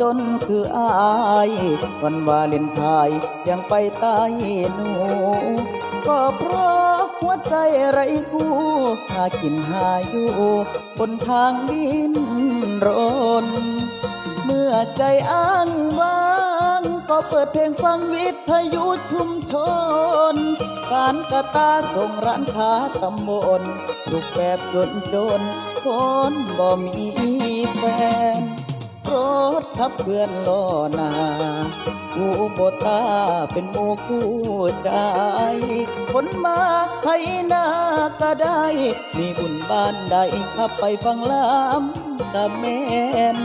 จนคืออายวันวาเลนไทน์ยังไปใต้หนู ก็เพราะหัวใจไรคู่หากินหาอยู่บนทางดินรน เมื่อใจอ้างว้างก็เปิดเพลงฟังวิทยุชุมชนการกระตาส่งร้านค้าตำบลรูปแบบจนจนคนบ่มีแฟน รถทับเพื่อนล้อหนากูโบตาเป็นโมคู่ใจคนมาไทยนาก็ได้ มีบุญบ้านใดขับไปฟังลำตะแมน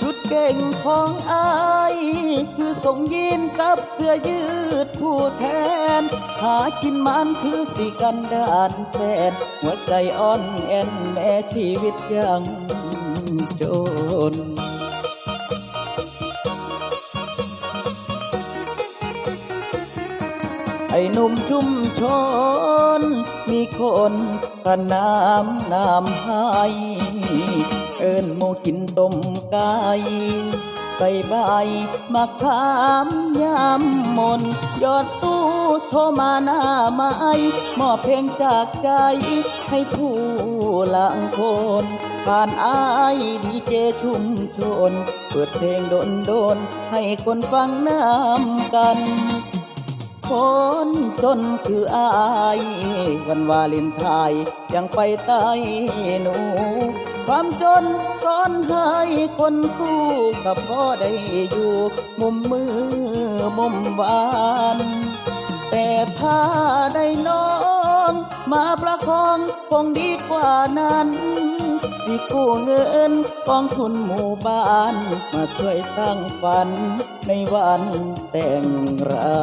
จุดเก่งของอายคือส่งยีนกับเสื้อยืดผู้แทน หากินมันคือสิกันดานแฟนหัวใจอ่อนแอนแม่ชีวิตยัง จน ไอ้หนุ่มชุมชน มีคนขนามนามให้ เอิญโมกินต้มไก่ ใส่ใบมะขามยำมนยอดตู้โทรมาหน้าไม้มอบเพลงจากใจ ให้ผู้หลังคน ผ่านอายดีเจชุมชน เปิดเพลงโดนโดนๆให้คนฟังน้ำกันคนจนคืออาย วันวาเลนไทน์ยังไปใต้หนู ความจนก้อนให้คนสู้กับพ่อได้อยู่ มุมมือมุมวาน แต่ถ้าได้น้อง มาประคองคงดีกว่านั้นที่กู้เงินกองทุนหมู่บ้าน มาช่วยสร้างฝันในวันแต่งรา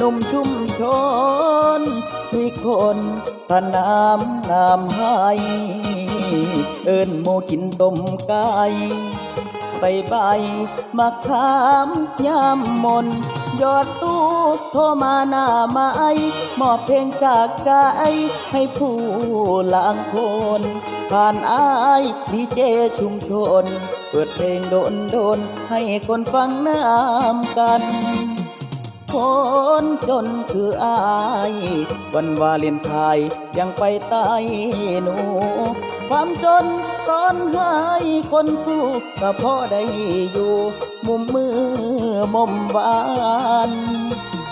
หนุ่มชุมชนมีคนพนามนามให้เอิญโมกินต้มไก่ใบใบมะขามยำมมน ยอดตู้โทรมาหน้าไม้มอบเพลงจากใจให้ผู้หลังคน ผ่านอายดีเจชุมชน เปิดเพลงโดนโดนให้คนฟังน้ำกัน คนจนคืออาย วันวาเลนไทน์ยังไปใต้หนู ความจนตอนให้คนสู้ก็พอได้อยู่ มุมมือมุมหวาน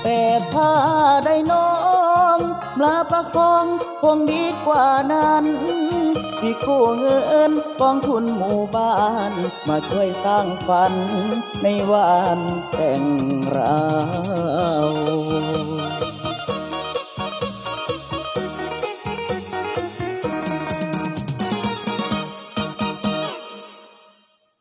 แต่ถ้าได้น้องมาประคองคงดีกว่านั้น ที่กู้เงินกองทุนหมู่บ้าน มาช่วยสร้างฝันในวันแต่งเรา